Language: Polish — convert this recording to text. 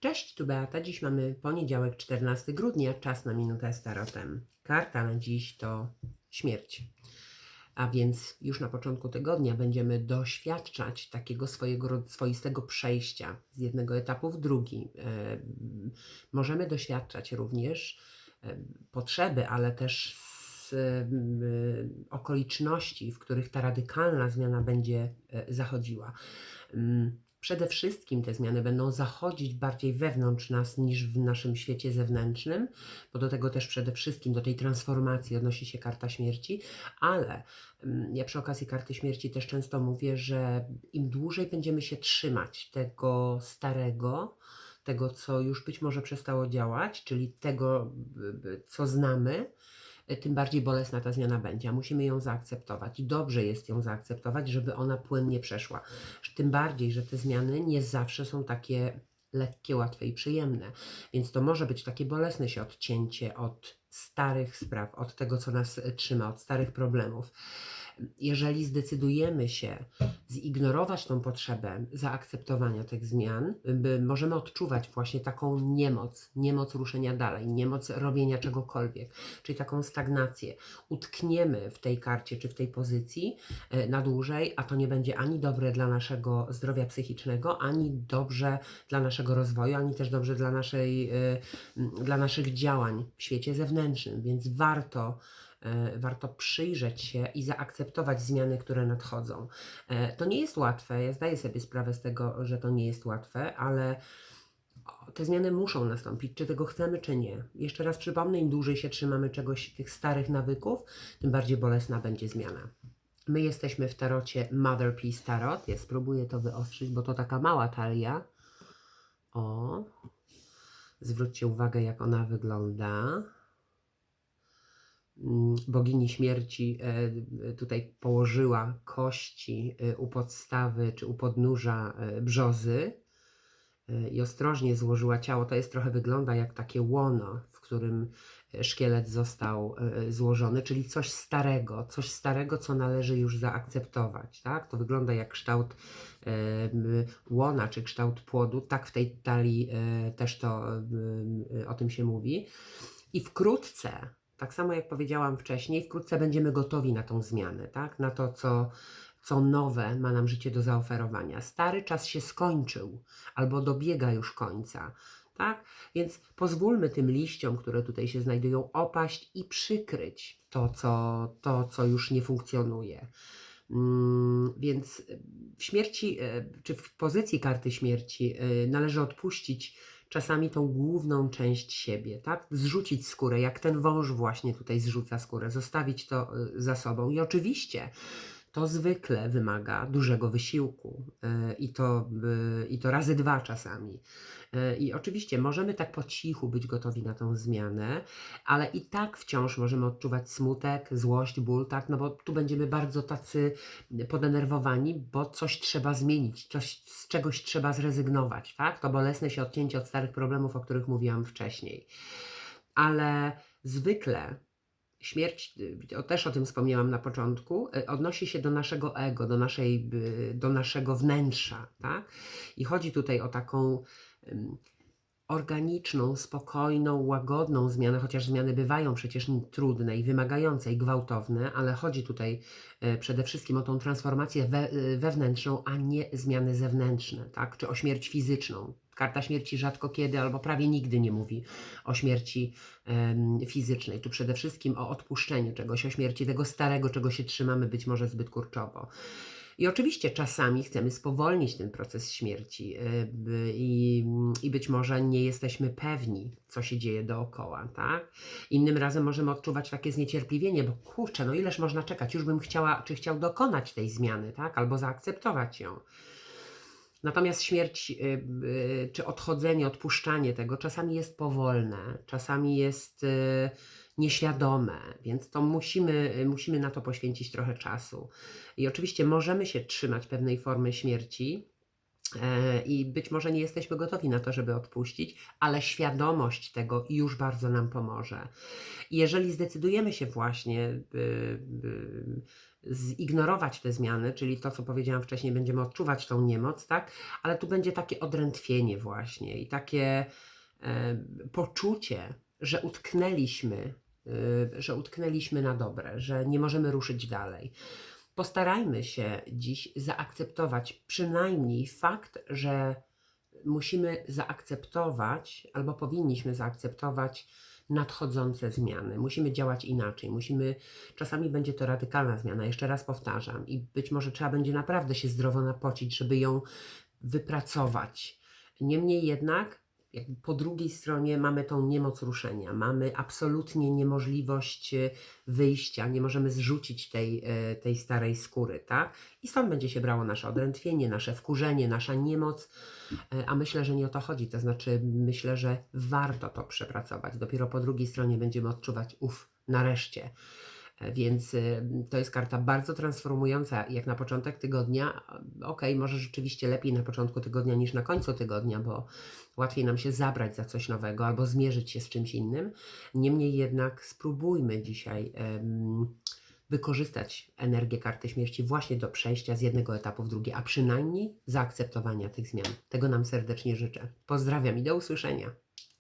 Cześć, tu Beata. Dziś mamy poniedziałek, 14 grudnia, czas na minutę z tarotem. Karta na dziś to śmierć. A więc już na początku tygodnia będziemy doświadczać takiego swojego swoistego przejścia z jednego etapu w drugi. Możemy doświadczać również potrzeby, ale też okoliczności, w których ta radykalna zmiana będzie e, zachodziła. Przede wszystkim te zmiany będą zachodzić bardziej wewnątrz nas niż w naszym świecie zewnętrznym, bo do tego też przede wszystkim do tej transformacji odnosi się karta śmierci, ale mm, ja przy okazji karty śmierci też często mówię, że im dłużej będziemy się trzymać tego starego, tego, co już być może przestało działać, czyli tego, co znamy, tym bardziej bolesna ta zmiana będzie, a musimy ją zaakceptować i dobrze jest ją zaakceptować, żeby ona płynnie przeszła. Tym bardziej, że te zmiany nie zawsze są takie lekkie, łatwe i przyjemne, więc to może być takie bolesne się odcięcie od starych spraw, od tego, co nas trzyma, od starych problemów. Jeżeli zdecydujemy się zignorować tą potrzebę zaakceptowania tych zmian, możemy odczuwać właśnie taką niemoc, niemoc ruszenia dalej, niemoc robienia czegokolwiek, czyli taką stagnację. Utkniemy w tej karcie czy w tej pozycji e, na dłużej, a to nie będzie ani dobre dla naszego zdrowia psychicznego, ani dobrze dla naszego rozwoju, ani też dobrze dla, naszej, e, dla naszych działań w świecie zewnętrznym, więc warto warto przyjrzeć się i zaakceptować zmiany, które nadchodzą. E, To nie jest łatwe, ja zdaję sobie sprawę z tego, że to nie jest łatwe, ale te zmiany muszą nastąpić, czy tego chcemy, czy nie. Jeszcze raz przypomnę, im dłużej się trzymamy czegoś, tych starych nawyków, tym bardziej bolesna będzie zmiana. My jesteśmy w tarocie Mother Peace Tarot. Ja spróbuję to wyostrzyć, bo to taka mała talia. O, zwróćcie uwagę, jak ona wygląda bogini śmierci e, e, tutaj położyła kości e, u podstawy czy u podnóża brzozy i ostrożnie złożyła ciało. To jest trochę wygląda jak takie łono, w którym szkielet został złożony, czyli coś starego, coś starego, co należy już zaakceptować. Tak? To wygląda jak kształt łona czy kształt płodu. Tak w tej talii też to o tym się mówi. I wkrótce, tak samo jak powiedziałam wcześniej, wkrótce będziemy gotowi na tą zmianę, tak? na to, co, co nowe ma nam życie do zaoferowania. Stary czas się skończył albo dobiega już końca. Tak? Więc pozwólmy tym liściom, które tutaj się znajdują, opaść i przykryć to, co, to, co już nie funkcjonuje. Mm, Więc w śmierci, e, czy w pozycji karty śmierci e, należy odpuścić czasami tą główną część siebie, tak? Zrzucić skórę, jak ten wąż właśnie tutaj zrzuca skórę, zostawić to y, za sobą. I oczywiście to zwykle wymaga dużego wysiłku y, i to, y, i to razy dwa czasami. Y, I oczywiście możemy tak po cichu być gotowi na tą zmianę, ale i tak wciąż możemy odczuwać smutek, złość, ból, tak? No bo tu będziemy bardzo tacy podenerwowani, bo coś trzeba zmienić, coś, z czegoś trzeba zrezygnować, tak? To bolesne się odcięcie od starych problemów, o których mówiłam wcześniej. Ale zwykle śmierć, y, też o tym wspomniałam na początku, y, odnosi się do naszego ego, do, naszej, y, do naszego wnętrza, tak? I chodzi tutaj o taką organiczną, spokojną, łagodną zmianę, chociaż zmiany bywają przecież trudne i wymagające i gwałtowne, ale chodzi tutaj przede wszystkim o tą transformację we, wewnętrzną, a nie zmiany zewnętrzne, tak? czy o śmierć fizyczną. Karta śmierci rzadko kiedy albo prawie nigdy nie mówi o śmierci em, fizycznej. Tu przede wszystkim o odpuszczeniu czegoś, o śmierci tego starego, czego się trzymamy być może zbyt kurczowo. I oczywiście czasami chcemy spowolnić ten proces śmierci by- i, i być może nie jesteśmy pewni, co się dzieje dookoła, tak? Innym razem możemy odczuwać takie zniecierpliwienie, bo kurczę, no ileż można czekać, już bym chciała, czy chciał dokonać tej zmiany, tak? Albo zaakceptować ją. Natomiast śmierć, y, y, czy odchodzenie, odpuszczanie tego czasami jest powolne, czasami jest y, nieświadome, więc to musimy, musimy na to poświęcić trochę czasu. I oczywiście możemy się trzymać pewnej formy śmierci. e, I być może nie jesteśmy gotowi na to, żeby odpuścić, ale świadomość tego już bardzo nam pomoże. Jeżeli zdecydujemy się właśnie, zignorować te zmiany, czyli to, co powiedziałam wcześniej, będziemy odczuwać tą niemoc, tak? Ale tu będzie takie odrętwienie właśnie i takie e, poczucie, że utknęliśmy, y, że utknęliśmy na dobre, że nie możemy ruszyć dalej. Postarajmy się dziś zaakceptować przynajmniej fakt, że musimy zaakceptować, albo powinniśmy zaakceptować nadchodzące zmiany. Musimy działać inaczej. Musimy, czasami będzie to radykalna zmiana, jeszcze raz powtarzam, i być może trzeba będzie naprawdę się zdrowo napocić, żeby ją wypracować. Niemniej jednak, po drugiej stronie mamy tą niemoc ruszenia, mamy absolutnie niemożliwość e, wyjścia, nie możemy zrzucić tej, e, tej starej skóry, tak? I stąd będzie się brało nasze odrętwienie, nasze wkurzenie, nasza niemoc, e, a myślę, że nie o to chodzi. To znaczy, myślę, że warto to przepracować. Dopiero po drugiej stronie będziemy odczuwać, uff, nareszcie. Więc y, to jest karta bardzo transformująca, jak na początek tygodnia. Okej, może rzeczywiście lepiej na początku tygodnia niż na końcu tygodnia, bo łatwiej nam się zabrać za coś nowego albo zmierzyć się z czymś innym. Niemniej jednak spróbujmy dzisiaj em, wykorzystać energię karty śmierci właśnie do przejścia z jednego etapu w drugi, a przynajmniej zaakceptowania tych zmian. Tego nam serdecznie życzę. Pozdrawiam i do usłyszenia.